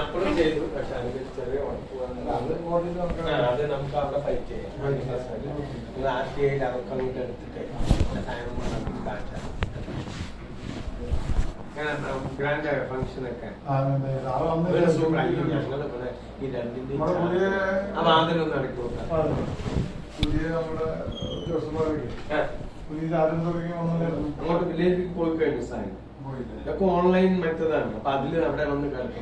അപ്പോഴും ചെയ്തു. പക്ഷെ അതിന് ചെറിയ അത് നമുക്ക് അവിടെ ഫൈറ്റ് ചെയ്യാം. ആർ ടി ഐയിൽ അവർക്ക് അങ്ങോട്ട് എടുത്തിട്ട്. ഗ്രാൻഡ് ഫംഗ്ഷനൊക്കെ ഞങ്ങൾ ഇവിടെ ഈ രണ്ടിന്റെയും ആ വാതിലൊന്നും അടക്കി പുതിയ നമ്മുടെ അങ്ങോട്ട് വില്ലേജിൽ പോയി കഴിഞ്ഞു സാധനം. ഇതൊക്കെ ഓൺലൈൻ മെത്തഡാണ് അപ്പൊ അതിൽ അവിടെ വന്ന് അങ്ങോട്ട്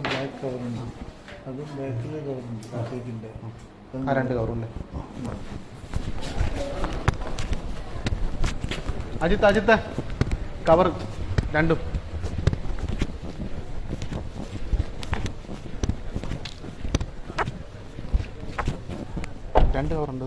ബ്ലാക്ക് കവറുണ്ട് ആ രണ്ട് അജിത്ത് അജിത്ത്. കവർ രണ്ടും. രണ്ട് കവറുണ്ട്.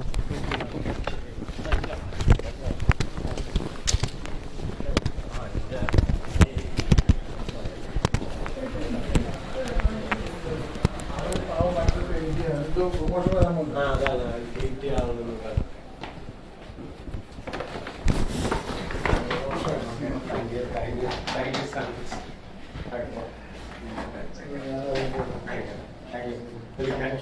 itu rumah semua yang. Nah, ada lah, gitu ya, dulu kan. Thank you. Thank you. Thank you. Thank you. Thank you. Thank you. Thank you. Thank you. Thank you. Thank you. Thank you. Thank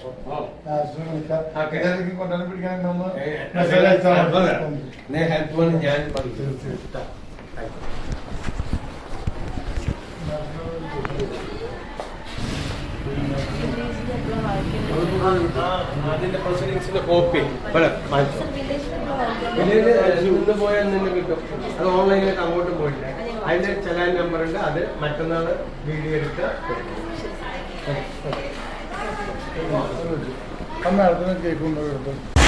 you. Thank you. Thank you. Thank you. അതിന്റെ പ്രൊസീഡിങ്സിന്റെ copy ഇവിടെ ഇന്ന് പോയാൽ നിന്ന് കിട്ടും അത് ഓൺലൈനായിട്ട് അങ്ങോട്ട് പോയില്ല അതിന്റെ ചെലാൻ നമ്പർ ഉണ്ട് അത് മറ്റന്നാൾ വീഡിയോ എടുത്ത് അന്ന് അടുത്ത കേക്ക് കൊണ്ടുപോയി എടുത്തു